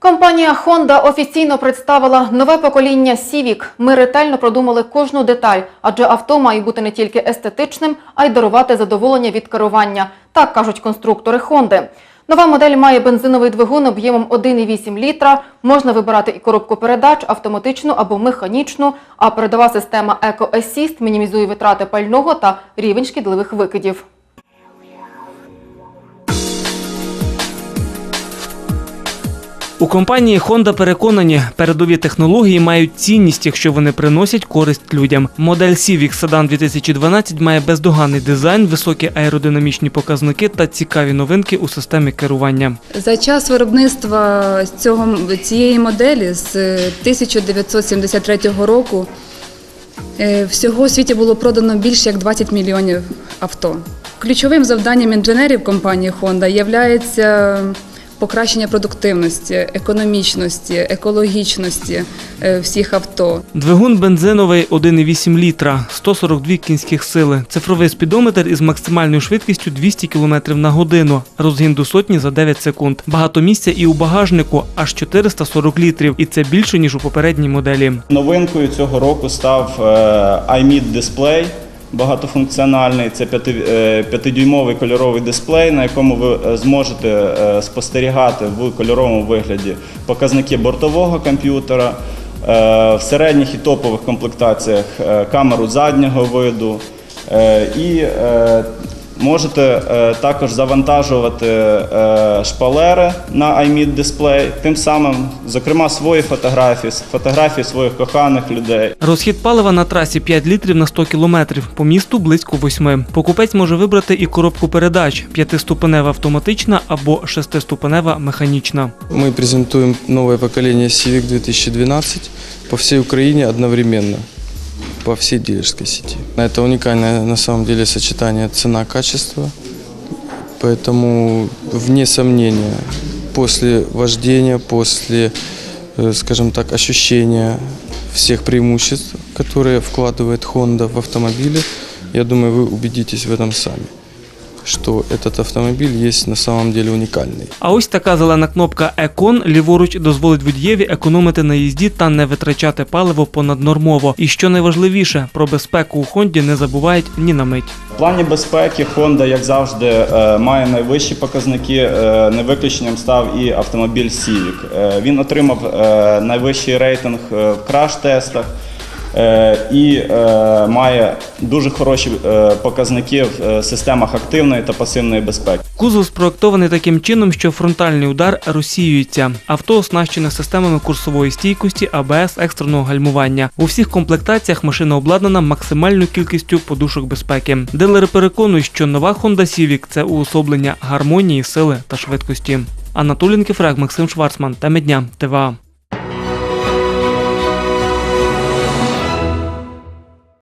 Компанія Honda офіційно представила нове покоління Civic. Ми ретельно продумали кожну деталь, адже авто має бути не тільки естетичним, а й дарувати задоволення від керування. Так кажуть конструктори Honda. Нова модель має бензиновий двигун об'ємом 1,8 літра. Можна вибирати і коробку передач, автоматичну або механічну. А передова система Eco Assist мінімізує витрати пального та рівень шкідливих викидів. У компанії Honda переконані, передові технології мають цінність, якщо вони приносять користь людям. Модель Civic Sedan 2012 має бездоганний дизайн, високі аеродинамічні показники та цікаві новинки у системі керування. За час виробництва цього, цієї моделі з 1973 року е, всього у світі було продано більше як 20 мільйонів авто. Ключовим завданням інженерів компанії Honda є покращення продуктивності, економічності, екологічності е, всіх авто. Двигун бензиновий 1,8 літра, 142 кінських сили, цифровий спідометр із максимальною швидкістю 200 км на годину, розгін до сотні за 9 секунд. Багато місця і у багажнику аж 440 літрів, і це більше ніж у попередній моделі. Новинкою цього року став е, iMid дисплей багатофункціональний. Це п'яти- е, п'ятидюймовий кольоровий дисплей, на якому ви е, зможете е, спостерігати в кольоровому вигляді показники бортового комп'ютера, в середніх і топових комплектаціях камеру заднього виду. І можете е, також завантажувати е, шпалери на iMid дисплей, тим самим, зокрема, свої фотографії, фотографії своїх коханих людей. Розхід палива на трасі 5 літрів на 100 кілометрів, по місту близько 8. Покупець може вибрати і коробку передач – п'ятиступенева автоматична або шестиступенева механічна. Мы презентуем новое поколение Civic 2012 по всей Украине одновременно, по всей дилерской сети. Это уникальное на самом деле сочетание цена-качество, поэтому вне сомнения, после вождения, после, э, скажем так, ощущения всех преимуществ, которые вкладывает Honda в автомобили, я думаю, вы убедитесь в этом сами, что этот автомобиль есть на самом деле уникальный. А ось така зелена кнопка Екон ліворуч дозволить водієві економити на їзді та не витрачати паливо понаднормово. І що найважливіше, про безпеку у Хонді не забувають ні на мить. В плані безпеки Honda, як завжди, е, має найвищі показники. Е, Не виключенням став і автомобіль Civic. Е, Він отримав найвищий рейтинг в краш-тестах і е, має дуже хороші е, показники в е, системах активної та пасивної безпеки. Кузов спроектований таким чином, що фронтальний удар розсіюється. Авто оснащене системами курсової стійкості, АБС, екстреного гальмування. У всіх комплектаціях машина обладнана максимальною кількістю подушок безпеки. Дилери переконують, що нова Honda Civic – це уособлення гармонії, сили та швидкості. Анатолій Кефрак, Максим Шварцман. Теми дня. ТВА.